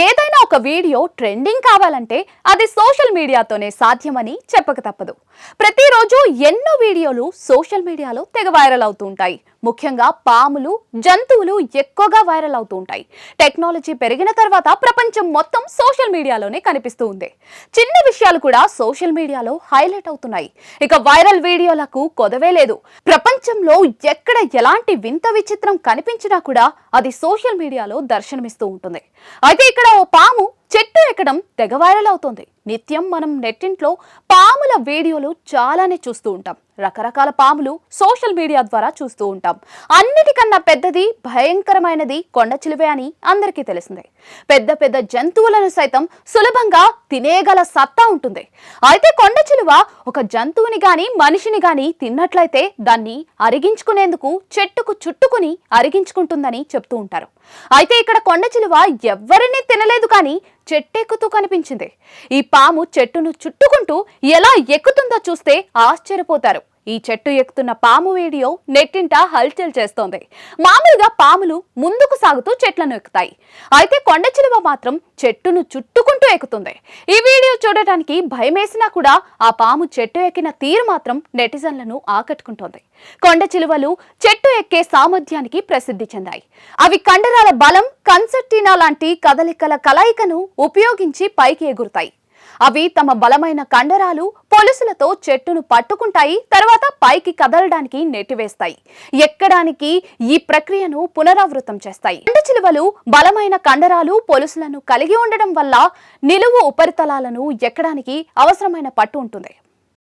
ఏదైనా ఒక video trending కావాలంటే అది సోషల్ మీడియాతోనే సాధ్యమని చెప్పక తప్పదు. ప్రతిరోజు ఎన్నో వీడియోలు సోషల్ మీడియాలో తెగ వైరల్ అవుతూ ఉంటాయి. ముఖ్యంగా పాములు జంతువులు ఎక్కువగా వైరల్ అవుతూ ఉంటాయి. టెక్నాలజీ పెరిగిన తర్వాత ప్రపంచం మొత్తం సోషల్ మీడియాలోనే కనిపిస్తూ ఉంది. చిన్న విషయాలు కూడా సోషల్ మీడియాలో హైలైట్ అవుతున్నాయి. ఇక వైరల్ వీడియోలకు కొదవే లేదు. ప్రపంచంలో ఎక్కడ ఎలాంటి వింత విచిత్రం కనిపించినా కూడా అది సోషల్ మీడియాలో దర్శనమిస్తూ ఉంటుంది. అయితే ఇక్కడ ఓ పాము చెట్టు ఎక్కడం తెగ వైరల్ అవుతుంది. నిత్యం మనం నెట్టింట్లో పాముల వీడియోలు చాలానే చూస్తూ ఉంటాం. రకరకాల పాములు సోషల్ మీడియా ద్వారా చూస్తూ ఉంటాం. అన్నిటికన్నా పెద్దది భయంకరమైనది కొండ చిలువే అని అందరికీ తెలిసిందే. పెద్ద పెద్ద జంతువులను సైతం సులభంగా తినేగల సత్తా ఉంటుంది. అయితే కొండ చిలువ ఒక జంతువుని గాని మనిషిని గాని తిన్నట్లయితే దాన్ని అరిగించుకునేందుకు చెట్టుకు చుట్టుకుని అరిగించుకుంటుందని చెప్తూ ఉంటారు. అయితే ఇక్కడ కొండ చిలువ ఎవరిని తినలేదు కానీ చెట్టెక్కుతూ కనిపించింది. ఈ పాము చెట్టును చుట్టుకుంటూ ఎలా ఎక్కుతుందో చూస్తే ఆశ్చర్యపోతారు. ఈ చెట్టు ఎక్కుతున్న పాము వీడియో నెట్టింట హల్చల్ చేస్తోంది. మామూలుగా పాములు ముందుకు సాగుతూ చెట్లను ఎక్కుతాయి. అయితే కొండ చిలువ మాత్రం చెట్టును చుట్టుకుంటూ ఎక్కుతుంది. ఈ వీడియో చూడటానికి భయమేసినా కూడా ఆ పాము చెట్టు ఎక్కిన తీరు మాత్రం నెటిజన్లను ఆకట్టుకుంటోంది. కొండ చిలువలు చెట్టు ఎక్కే సామర్థ్యానికి ప్రసిద్ధి చెందాయి. అవి కండరాల బలం కన్సర్టీనా లాంటి కదలికల కలయికను ఉపయోగించి పైకి ఎగురుతాయి. అవి తమ బలమైన కండరాలు పొలుసులతో చెట్టును పట్టుకుంటాయి తర్వాత పైకి కదలడానికి నెట్టివేస్తాయి. ఎక్కడానికి ఈ ప్రక్రియను పునరావృతం చేస్తాయి. ఎండ చిలువలు బలమైన కండరాలు పొలుసులను కలిగి ఉండడం వల్ల నిలువు ఉపరితలాలను ఎక్కడానికి అవసరమైన పట్టు ఉంటుంది.